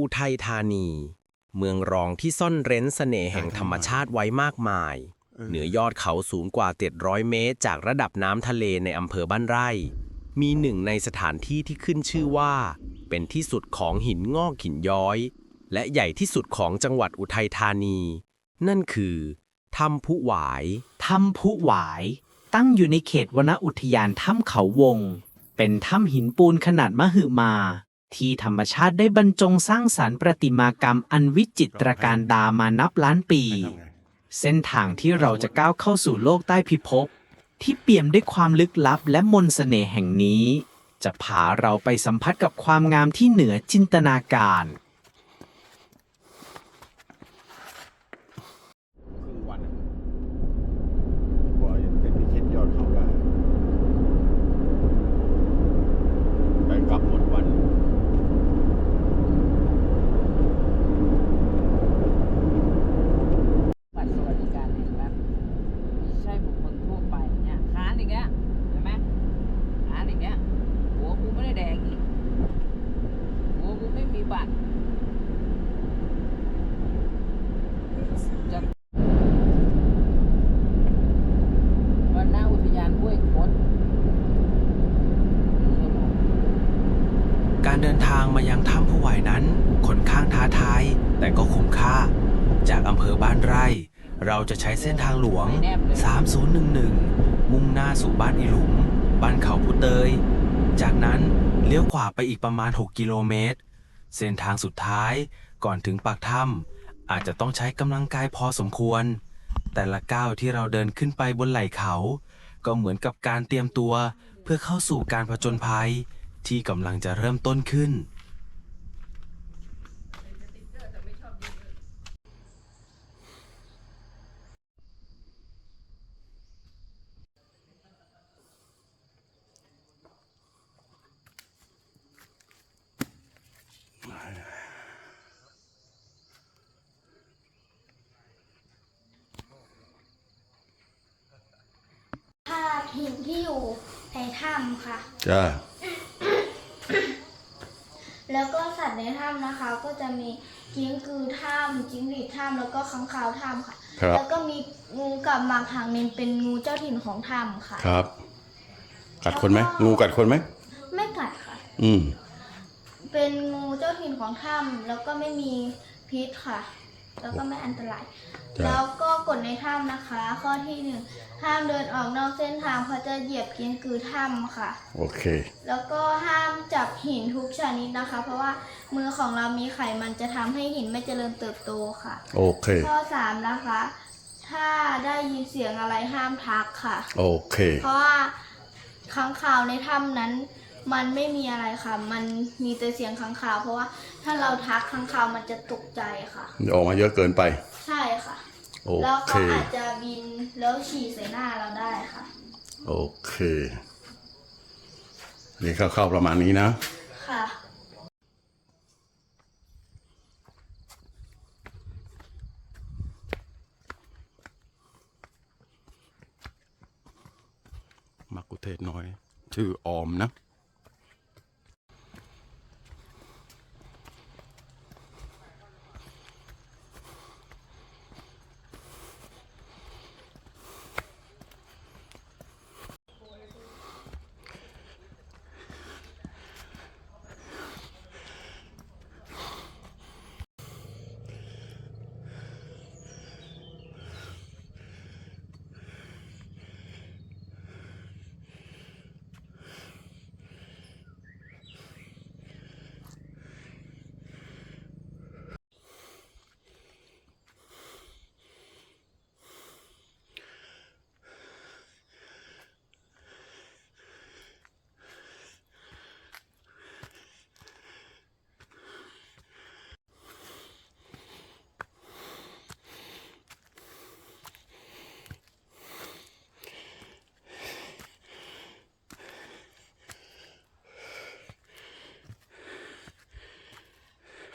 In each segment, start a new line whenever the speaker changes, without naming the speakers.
อุทัยธานี เมืองรองที่ซ่อนเร้นเสน่ห์แห่งธรรมชาติไว้มากมาย เหนือยอดเขาสูงกว่า 700 เมตร จากระดับน้ำทะเลในอำเภอบ้านไร่ มีหนึ่งในสถานที่ที่ขึ้นชื่อว่า เป็นที่สุดของหินงอกหินย้อย และใหญ่ที่สุดของจังหวัดอุทัยธานี นั่นคือถ้ำผู้หวาย
ถ้ำผู้หวาย ตั้งอยู่ในเขตวนอุทยานถ้ำเขาวง เป็นถ้ำหินปูนขนาดมหึมา ที่ธรรมชาติได้บรรจงสร้างสรรค์ประติมากรรมอันวิจิตรการดามานับล้านปี เส้นทางที่เราจะก้าวเข้าสู่โลกใต้พิภพ ที่เปี่ยมด้วยความลึกลับและมนสเสน่ห์แห่งนี้ จะพาเราไปสัมผัสกับความงามที่เหนือจินตนาการ
ครึ่งวันอะกว่าจะเป็นพิชิตยอดเขาได้ไปกลับหมดวัน
บัตรสวัสดิการแห่งรัฐไม่ใช่บุคคลทั่วไปเนี่ยค้านอย่างเงี้ยเห็นไหมค้านอย่างเงี้ยหัวกูไม่ได้แดงอีกหัวกูไม่มีบัตรจะวันหน้าอุทยานห้วยคดไม่ใช่หรอก
การเดินทางมายังถ้ำผู้ไหวนั้นค่อนข้างท้าทายแต่ก็คุ้มค่า จากอำเภอบ้านไร่ เราจะใช้เส้นทางหลวง 3011 มุ่งหน้าสู่บ้านอีหลุม บ้านเขาผู้เตย จากนั้นเลี้ยวขวาไปอีกประมาณ 6 กิโลเมตร เส้นทางสุดท้ายก่อนถึงปากถ้ำอาจจะต้องใช้กำลังกายพอสมควร แต่ละก้าวที่เราเดินขึ้นไปบนไหล่เขา ก็เหมือนกับการเตรียมตัวเพื่อเข้าสู่การผจญภัย ที่กำลังจะเริ่มต้นขึ้น
ภาพหินที่อยู่ในถ้ำค่ะ
จ้า
แล้วก็สัตว์ในถ้ำนะคะ ก็จะมีกิ้งกือถ้ำจิ้งหรีดถ้ำแล้วก็ค้างคาวถ้ำค่ะ
ครับ
แล้วก็มีงูกับหมากหางนินเป็นงูเจ้าถิ่นของถ้ำค่ะ
ครับ กัดคนไหมงูกัดคนไหม
ไม่กัดค่ะ
อืม
เป็นงูเจ้าถิ่นของถ้ำแล้วก็ไม่มีพิษค่ะ แล้วก็ไม่อันตราย
จ้ะ
แล้วก็ กฎในถ้ำนะคะ ข้อที่หนึ่งห้ามเดินออกนอกเส้นทางเพราะจะเหยียบกิ้งกือถ้ำค่ะ
โอเค
แล้วก็ห้ามจับหินทุกชนิดนะคะ เพราะว่ามือของเรามีไขมันจะทำให้หินไม่เจริญเติบโตค่ะ
โอเค
ข้อสามนะคะ ถ้าได้ยินเสียงอะไรห้ามทักค่ะ
โอเค
เพราะว่าค้างคาวในถ้ำนั้น มันไม่มีอะไรค่ะ มันมีแต่เสียงค้างคาว เพราะว่าถ้าเราทักค้างคาวมันจะตกใจค่ะ
ออกมาเยอะเกินไป
ใช่ค่ะ
โอ
แล้ว
เค
ก็อาจจะบินแล้วฉี่ใส่หน้าเราได้ค่ะ
โอเค นี่คร่าวๆประมาณนี้นะ
ค่ะ
มักกุเทศน้อย ชื่อออมนะ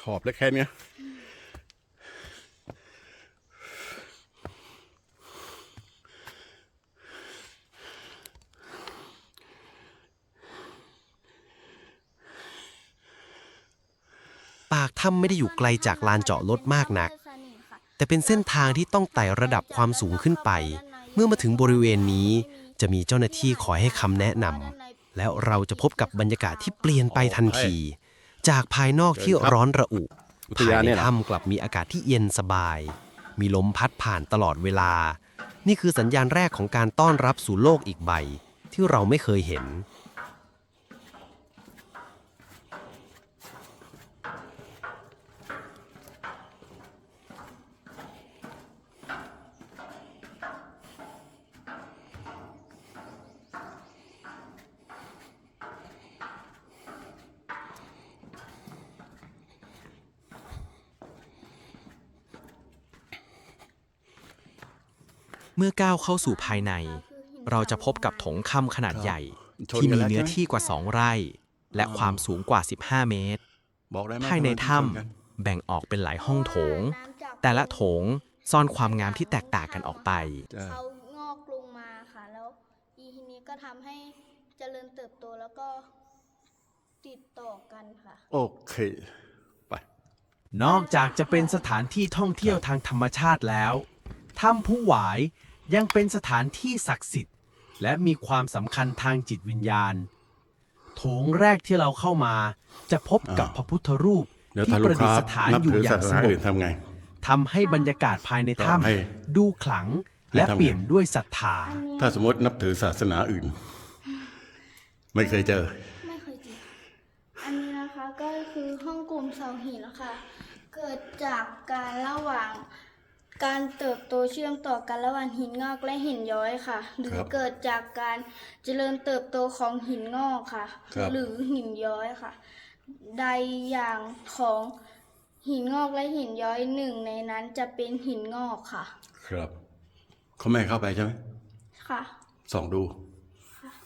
ขอบแล้วแค่เนี้ย
ถ้ำไม่ได้อยู่ไกลจากลานเจาะรถมากนัก แต่เป็นเส้นทางที่ต้องไต่ระดับความสูงขึ้นไป เมื่อมาถึงบริเวณนี้จะมีเจ้าหน้าที่คอยให้คำแนะนำแล้วเราจะพบกับบรรยากาศที่เปลี่ยนไปทันที จากภายนอกที่ร้อนระอุ
อุท
ภาย
ยาน
ใน
เนี่ยเหรอ
ถ้ำกลับมีอากาศที่เย็นสบาย มีลมพัดผ่านตลอดเวลา นี่คือสัญญาณแรกของการต้อนรับสู่โลกอีกใบ ที่เราไม่เคยเห็น
เมื่อก้าวเข้าสู่ภายใน เราจะพบกับโถงค่ำขนาดใหญ่
ชน
ที่
กั
มี
แล้ว
เนื้อ
ใช่ไห
ที่กว่า2ไร่ และความสูงกว่า 15 เมตร
บอกได้ไหม
ภายในถ้
ชนกันำ
แบ่งออกเป็นหลายห้องโถง แต่ละโถงซ่อนความงามที่แตกต่างกันออกไป
จ้ะ
เขางอกลงมาค่ะ แล้วอีทีนี้ก็ทำให้เจริญเติบโตแล้วก็ติดต่อกันค่ะ
โอเค ไป
นอกจากจะเป็นสถานที่ท่องเที่ยวทางธรรมชาติแล้ว ถ้ำผู้หวายยังเป็นสถานที่ศักดิ์สิทธิ์ และมีความสำคัญทางจิตวิญญาณ โถงแรกที่เราเข้ามา จะพบกับ
อ่า
พระพุทธรูป
เดี๋ยว
ที่
ถ้า
ป
ลู
ระ
ก
ดิษ
ค้า
ฐาน
นับ
อยู่
ถือ
อย่า
ศางส
ส
นาง
บ
อื่นทำไง
ทำให้บรรยากาศภายในถ้
ก็ให้ำ
ดูขลังและ
ให้ทำไง
เปลี่ยนด้วยศรัทธา
ถ้าสมมตินับถือศาสนาอื่น ไม่เคยเจอ
ไม่เคยเจอ อันนี้นะคะก็คือห้องกลุ่มเสาหินนะคะ เกิดจากการระหว่าง การเติบโตเชื่อมต่อกันระหว่างหินงอกและหินย้อยค่ะ หรือ
ครับ
เกิดจากการเจริญเติบโตของหินงอกค่ะ
ครับ
หรือหินย้อยค่ะ ใดอย่างของหินงอกและหินย้อยหนึ่งในนั้นจะเป็นหินงอกค่ะ
ครับเขาไม่ให้เข้าไปใช่ไหม
ค่ะ
ส่องดู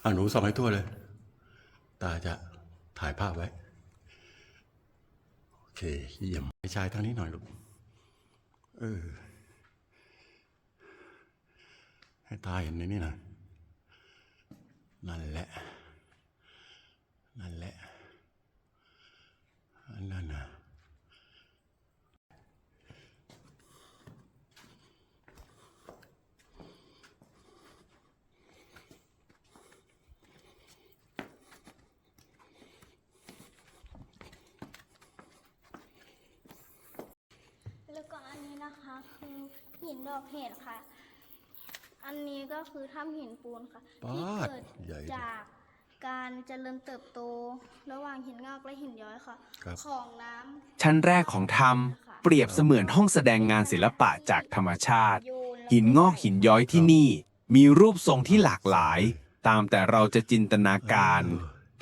อะหนูส่องให้ทั่วเลย ตาจะถ่ายภาพไว้ โอเคเยี่ยมไปชายทางนี้หน่อยลูกเออ ให้ตาเห็นในนี่หน่อยนั่นแหละ นั่นแหละอันนั้นนะ
แล้วก็อันนี้นะคะคือหินดอกเห็ดค่ะ อันนี้ก็คือถ้ำหินปูนค่ะ
ป๊า
ที่
ด
เกิด
ใหญ่ดิ
จากการเจริญเติบโต ระหว่างหินงอกและหินย้อยค่ะ
ครับ
ของน้ำ
ชั้นแรกของถ้ำเปรียบเสมือนห้องแสดงงานศิลปะจากธรรมชาติหินงอกหินย้อยที่นี่ มีรูปทรงที่หลากหลาย ตามแต่เราจะจินตนาการ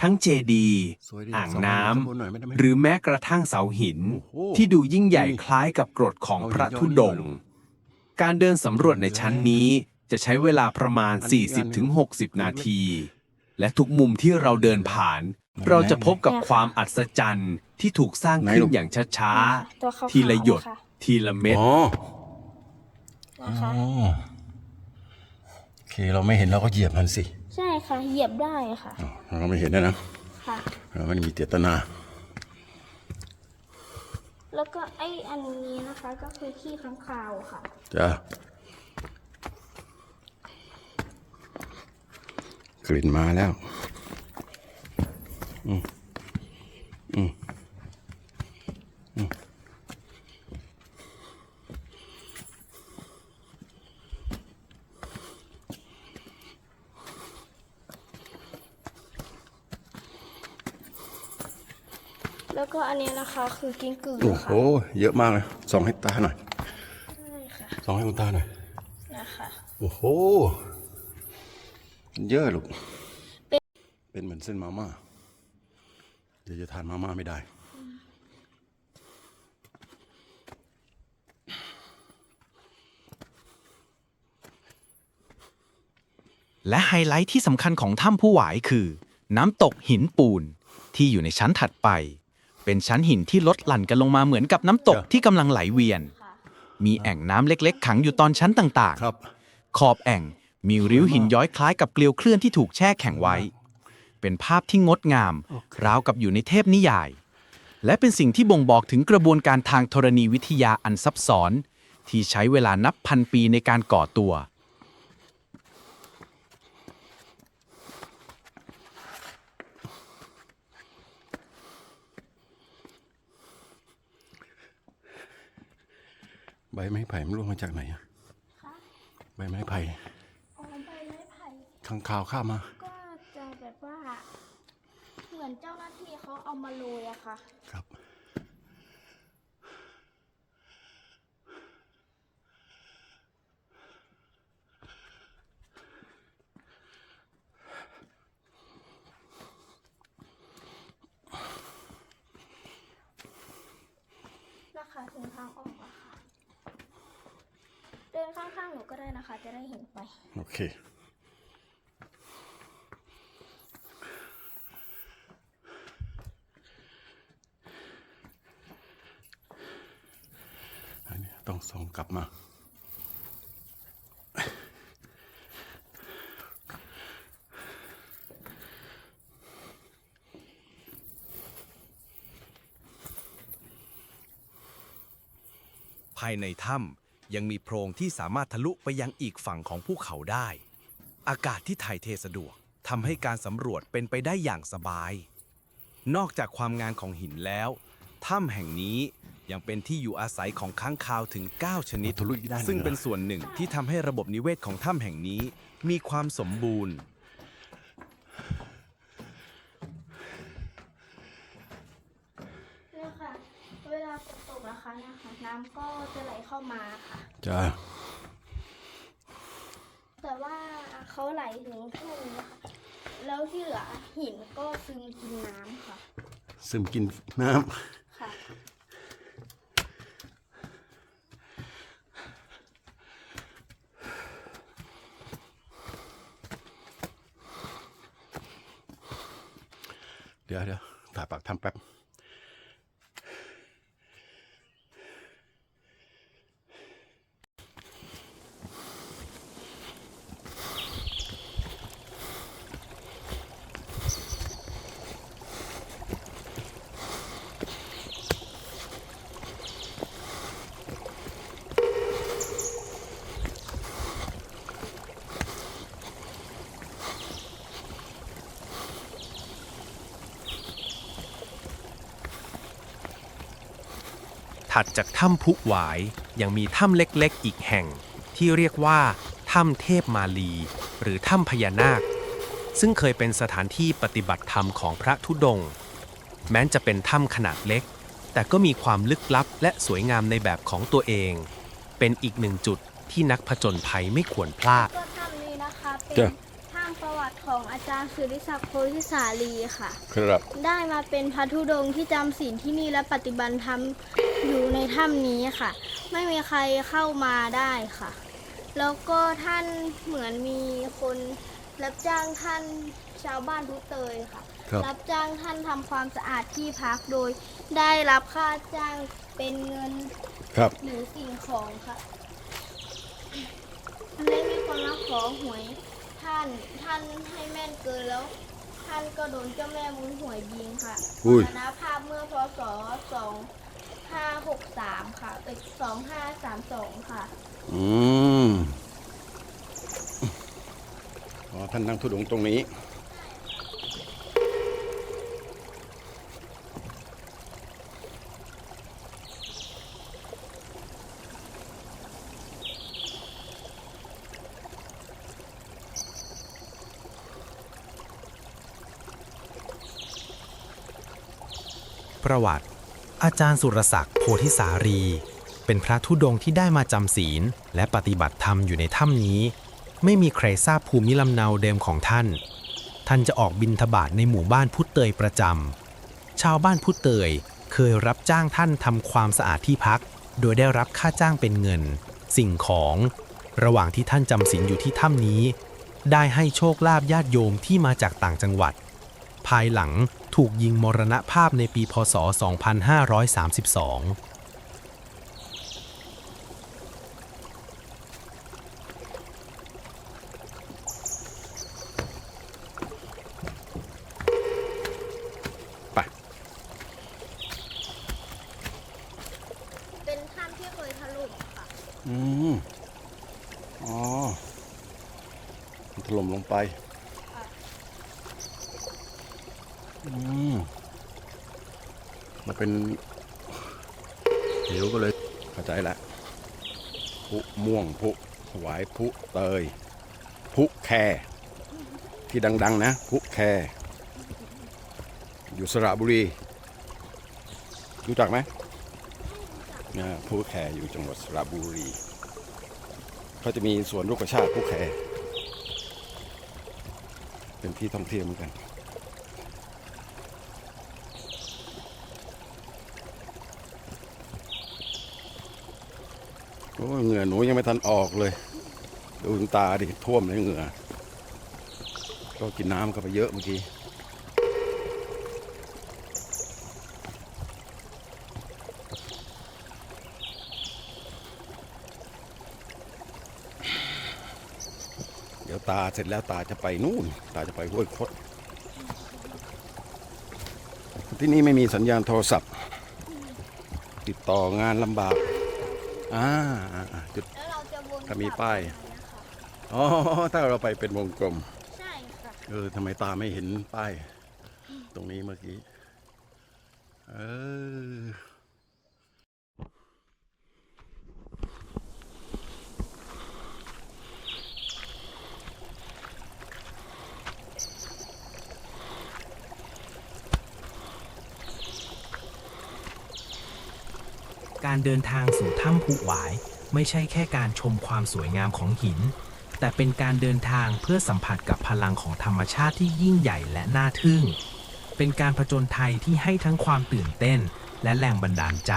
ทั้งเจดีย์
สวยดี
อ่าง
ส่อง
น้
ข้างบนหน่อยไม่ได้ไหมำ
หรือแม้กระทั่งเสาหิน
โอ้โห
ที่ดูยิ่งใหญ่คล้ายกับกรดของ
เอา
พระ
หินย้อย
ธุดงค์การเดินสำรวจในชั้นนี้ จะใช้เวลาประมาณ
อันนี้อีกอันหนึ่ง
40-60 นาที และทุกมุมที่เราเดินผ่าน เราจะพบกับความอัศจรรย์ที่ถูกสร้างขึ้นอย่างช้า
ตัวขาว
ๆ
ๆ
ทีละหยด
นะคะ
ทีละเม็ด
อ๋อ
นะคะ
อ๋อโอเคเราไม่เห็นเราก็เหยียบมันสิ
ใช่ค่ะ เหยียบได้ค่ะ
อ๋อเราไม่เห็นนะนะ
ค่ะ
เราไม่ได้มีเจตนา
แล้วก็ไออันนี้นะคะ ก็คือขี้ค้างคาวค่ะ
จ้ะ กลิ่นมาแล้วอืมอืมอืม
แล้วก็อันนี้นะคะคือกิ้งกือ
โอ้โห
ค่ะ
เยอะมากเลยส่องให้ตาหน่อย
ใช่ค่ะ
ส่องให้คุณตาหน่อย
นะคะ
โอ้โห เยอะลูก เป็นเหมือนเส้นมาม่า เดี๋ยวจะทานมาม่าไม่ได้
และไฮไลท์ที่สำคัญของถ้ำผู้หวายคือ น้ำตกหินปูนที่อยู่ในชั้นถัดไป เป็นชั้นหินที่ลดหลั่นกันลงมาเหมือนกับน้ำตก
จ้ะ
ที่กำลังไหลเวียน
ค่ะ
มีแอ่งน้ำเล็กๆ ขังอยู่ตอนชั้นต่าง
ครับ
ๆ ขอบแอ่ง มีริ้วหินย้อยคล้ายกับเกลียวเคลื่อนที่ถูกแช่แข็งไว้ เป็นภาพที่งดงาม ราวกับอยู่ในเทพนิยาย
และเป็นสิ่งที่บ่งบอกถึงกระบวนการทางธรณีวิทยาอันซับซ้อน ที่ใช้เวลานับพันปีในการก่อตัว
ใบไม้ไผ่มันร่วงมาจากไหนอะ
คะ
ใบไม้ไผ่
อ๋อใบไม้ไผ่
ข้างคาวข้ามมา
ก็จะแบบว่า เหมือนเจ้าหน้าที่เขาเอามาโรยอะค่ะ
ครับ
นะคะถึงทางออกอะค่ะ เดินข้างๆหนูก็ได้นะคะ จะได้เห็นไป
โอเค อันนี้ต้องส่งกลับมา
ภายในถ้ำยังมีโพรงที่สามารถทะลุไปยังอีกฝั่งของภูเขาได้ อากาศที่ถ่ายเทสะดวกทำให้การสำรวจเป็นไปได้อย่างสบาย นอกจากความงานของหินแล้วถ้ำแห่งนี้ยังเป็นที่อยู่อาศัยของค้างคาวถึง 9 ชนิด
ทะลุอีกด้านหนึ่ง
ซึ่งเป็น
เหรอ
ส่วนหนึ่งที่ทำให้ระบบนิเวศของถ้ำแห่งนี้มีความสมบูรณ์
เนี่ยค่ะ เวลาฝนตกนะคะเนี่ยค่ะน้ำก็จะไหลเข้ามาค่ะ
จ้า
แต่ว่าเขาไหลถึงแค่นี้ค่ะแล้วที่เหลือหินก็ซึมกินน้ำค่ะ
ซึมกินน้
ค่ะำ
เดี๋ยวเดี๋ยวถ่ายปากทำแป๊บ
ถัดจากถ้ำพุหวายยังมีถ้ำเล็กๆ อีกแห่ง ที่เรียกว่าถ้ำเทพมาลี หรือถ้ำพญานาค ซึ่งเคยเป็นสถานที่ปฏิบัติธรรมของพระธุดงค์แม้จะเป็นถ้ำขนาดเล็ก แต่ก็มีความลึกลับและสวยงามในแบบของตัวเอง เป็นอีกหนึ่งจุดที่นักผจญภัยไม่ควรพลาด
ก็ถ้ำนี้นะคะเป็น
จ้ะ
ถ้ำประวัติของอาจารย์สุริศักดิ์โพธิสาลีค่ะ
ครับ
ได้มาเป็นพระธุดงค์ที่จำศีลที่นี่และปฏิบัติธรรม อยู่ในถ้ำนี้ค่ะ ไม่มีใครเข้ามาได้ค่ะ แล้วก็ท่านเหมือนมีคนรับจ้างท่านชาวบ้านทุเตยค่ะ
ครับ
รับจ้างท่านทำความสะอาดที่พักโดย ได้รับค่าจ้างเป็นเงิน
ครับ
หรือสิ่งของค่ะและมีคนมาขอหวยท่านท่านให้แม่นเกินแล้ว ท่านก็โดนเจ้าแม่มุนหวยยิงค่ะ
อุ้ย
มรณภาพเมื่อพศ 2563ค่ะเอ้ย2532ค่ะ
อืมอ๋อท่านนั่งทุดงค์ตรงนี้
ประวัติ อาจารย์สุรศักดิ์โพธิสารี เป็นพระธุดงค์ที่ได้มาจำศีล และปฏิบัติธรรมอยู่ในถ้ำนี้ ไม่มีใครทราบภูมิลำเนาเดิมของท่าน ท่านจะออกบินทบาทในหมู่บ้านพุทเตยประจำชาวบ้านพุทเตยเคยรับจ้างท่านทำความสะอาดที่พัก โดยได้รับค่าจ้างเป็นเงิน สิ่งของ ระหว่างที่ท่านจำศีลอยู่ที่ถ้ำนี้ ได้ให้โชคลาภญาติโยมที่มาจากต่างจังหวัด ภายหลัง ถูกยิงมรณภาพในปีพศ 2532
เป็
นถ้ำที่เคยถล่
มค่ะอืม อ๋อถล่มลงไป เป็นเหวก็เลยเข้าใจล้วพุม่วงพุถวายพุเตยพุแคที่ดัง ๆ นะพุแคอยู่สระบุรี รู้จักไหมนะพุแคอยู่จังหวัดสระบุรีเขาจะมีสวนลูกกระชาติพุแคเป็นที่ท่องเที่ยวเหมือนกัน อ้เหงื่อหนูยังไม่ทันออกเลย ดูถึงตาดิท่วมเลยเหงื่อ ก็กินน้ำเข้าไปเยอะเมื่อกี้เดี๋ยวตาเสร็จแล้วตาจะไปนู่น ตาจะไปห้วยคดที่นี่ไม่มีสัญญาณโทรศัพท์ ติดต่องานลำบาก อ่าอ่าอ่าจุด
แล้วเราจะวน
ถ้ามี
กลับ
ป้าย
ทำไมนะคะ
อ๋อถ้าเราไปเป็นวงกลม
ใช่ค่ะ
เออทำไมตาไม่เห็นป้าย ตรงนี้เมื่อกี้ เออ
การเดินทางสู่ถ้ำผุหวาย ไม่ใช่แค่การชมความสวยงามของหิน แต่เป็นการเดินทางเพื่อสัมผัสกับพลังของธรรมชาติที่ยิ่งใหญ่และน่าทึ่ง เป็นการผจญภัยที่ให้ทั้งความตื่นเต้น และแรงบันดาลใจ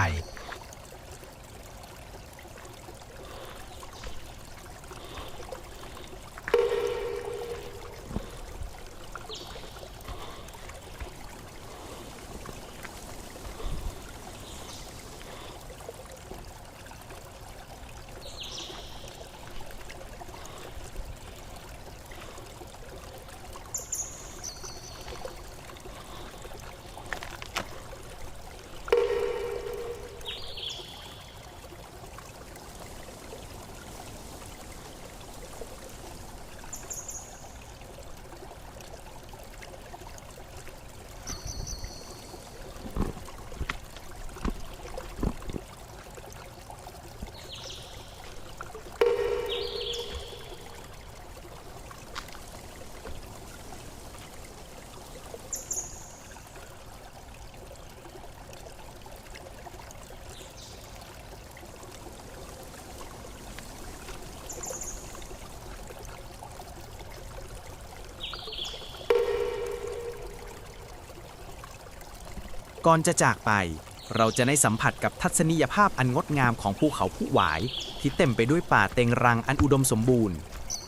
ก่อนจะจากไป เราจะได้สัมผัสกับทัศนียภาพอันงดงามของภูเขาผู้หวาย ที่เต็มไปด้วยป่าเต็งรังอันอุดมสมบูรณ์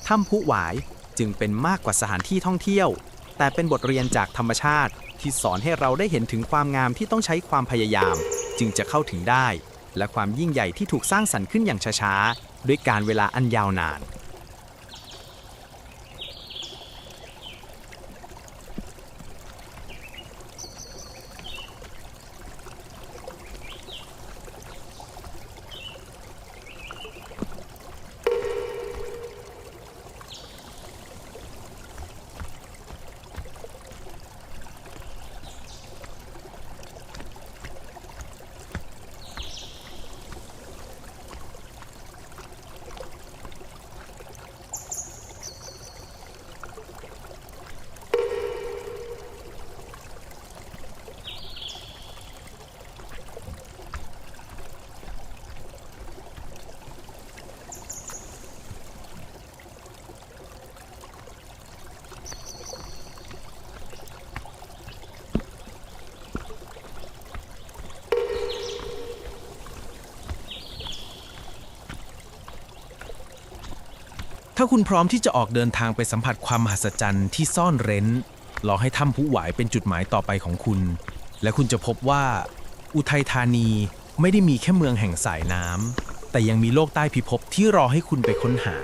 ถ้ำผู้หวายจึงเป็นมากกว่าสถานที่ท่องเที่ยว แต่เป็นบทเรียนจากธรรมชาติที่สอนให้เราได้เห็นถึงความงามที่ต้องใช้ความพยายาม จึงจะเข้าถึงได้ และความยิ่งใหญ่ที่ถูกสร้างสรรค์ขึ้นอย่างช้าๆด้วยการเวลาอันยาวนาน
ถ้าคุณพร้อมที่จะออกเดินทางไปสัมผัสความมหัศจรรย์ที่ซ่อนเร้น รอให้ถ้ำผู้หวายเป็นจุดหมายต่อไปของคุณ และคุณจะพบว่า อุทัยธานีไม่ได้มีแค่เมืองแห่งสายน้ำแต่ยังมีโลกใต้พิภพที่รอให้คุณไปค้นหา